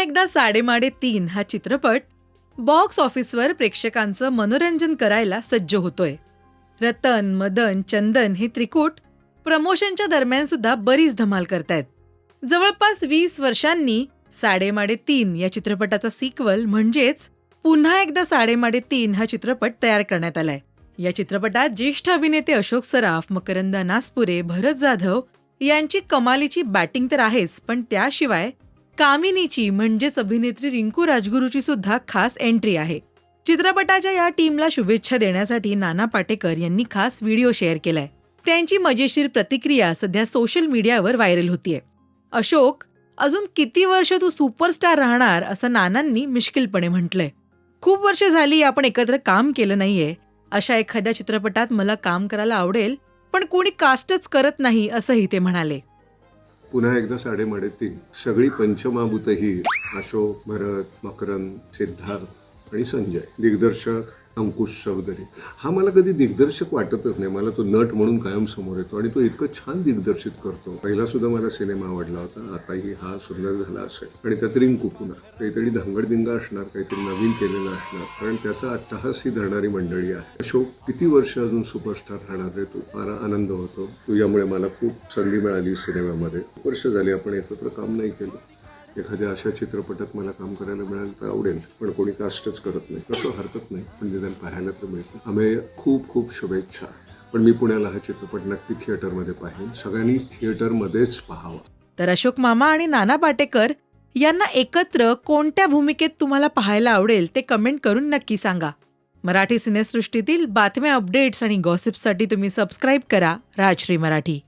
एकदा साडेमाडे तीन हा चित्रपट बॉक्स ऑफिसवर प्रेक्षकांचं मनोरंजन करायला सज्ज होतोय. रतन मदन चंदन हे त्रिकूट प्रमोशनच्या दरम्यान सुद्धा बरीच धमाल करतायत. जवळपास वीस वर्षांनी साडेमाडे तीन या चित्रपटाचा सिक्वल म्हणजेच पुन्हा एकदा साडेमाडे तीन हा चित्रपट तयार करण्यात आलाय. या चित्रपटात ज्येष्ठ अभिनेते अशोक सराफ मकरंद नासपुरे भरत जाधव यांची कमालीची बॅटिंग तर आहेच पण त्याशिवाय कामिनीची म्हणजेच अभिनेत्री रिंकू राजगुरूची सुद्धा खास एंट्री आहे. चित्रपटाच्या या टीमला शुभेच्छा देण्यासाठी नाना पाटेकर यांनी खास व्हिडिओ शेअर केलाय. त्यांची मजेशीर प्रतिक्रिया सध्या सोशल मीडियावर व्हायरल होतीये. अशोक अजून किती वर्ष तू सुपरस्टार राहणार असं नानांनी मिश्किलपणे म्हटलंय. खूप वर्ष झाली आपण एकत्र काम केलं नाहीये. अशा एखाद्या चित्रपटात मला काम करायला आवडेल पण कोणी कास्टच करत नाही असंही ते म्हणाले. पुन्हा एकदा साडेमाडेतीन. सगळी पंचमाभूतही अशोक भरत मकरंद सिद्धार्थ आणि संजय. दिग्दर्शक अंकुश चौधरी हा मला कधी दिग्दर्शक वाटतच नाही. मला तो नट म्हणून कायम समोर येतो आणि तो इतकं छान दिग्दर्शित करतो. पहिला सुद्धा मला सिनेमा आवडला होता. आताही हा सुंदर झाला असेल. आणि त्यात रिंकू पुन्हा काहीतरी धांगडदिंगा असणार काहीतरी नवीन केलेलं असणार. कारण त्याचा अट्टहासी धरणारी मंडळी आहे. अशोक किती वर्ष अजून सुपरस्टार राहणार आहे तू? फार आनंद होतो. तुझ्यामुळे मला खूप संधी मिळाली सिनेमामध्ये. खूप वर्ष झाली आपण एकत्र काम नाही केलं. एखाद्या अशा चित्रपटात मला काम करायला मिळालं तर आवडेल पण कोणी कास्टच करत नाही. कसं हरकत नाही पण निदान पाहायला तर मिळतं. आम्ही खूप खूप शुभेच्छा. पण मी पुण्याला हा चित्रपट नक्की थिएटरमध्ये पाहीन. सगळ्यांनी थिएटरमध्येच पाहावा. तर अशोक मामा आणि नाना पाटेकर यांना एकत्र कोणत्या भूमिकेत तुम्हाला पाहायला आवडेल ते कमेंट करून नक्की सांगा. मराठी सिनेसृष्टीतील बातम्या अपडेट्स आणि गॉसिप्ससाठी तुम्ही सबस्क्राईब करा राजश्री मराठी.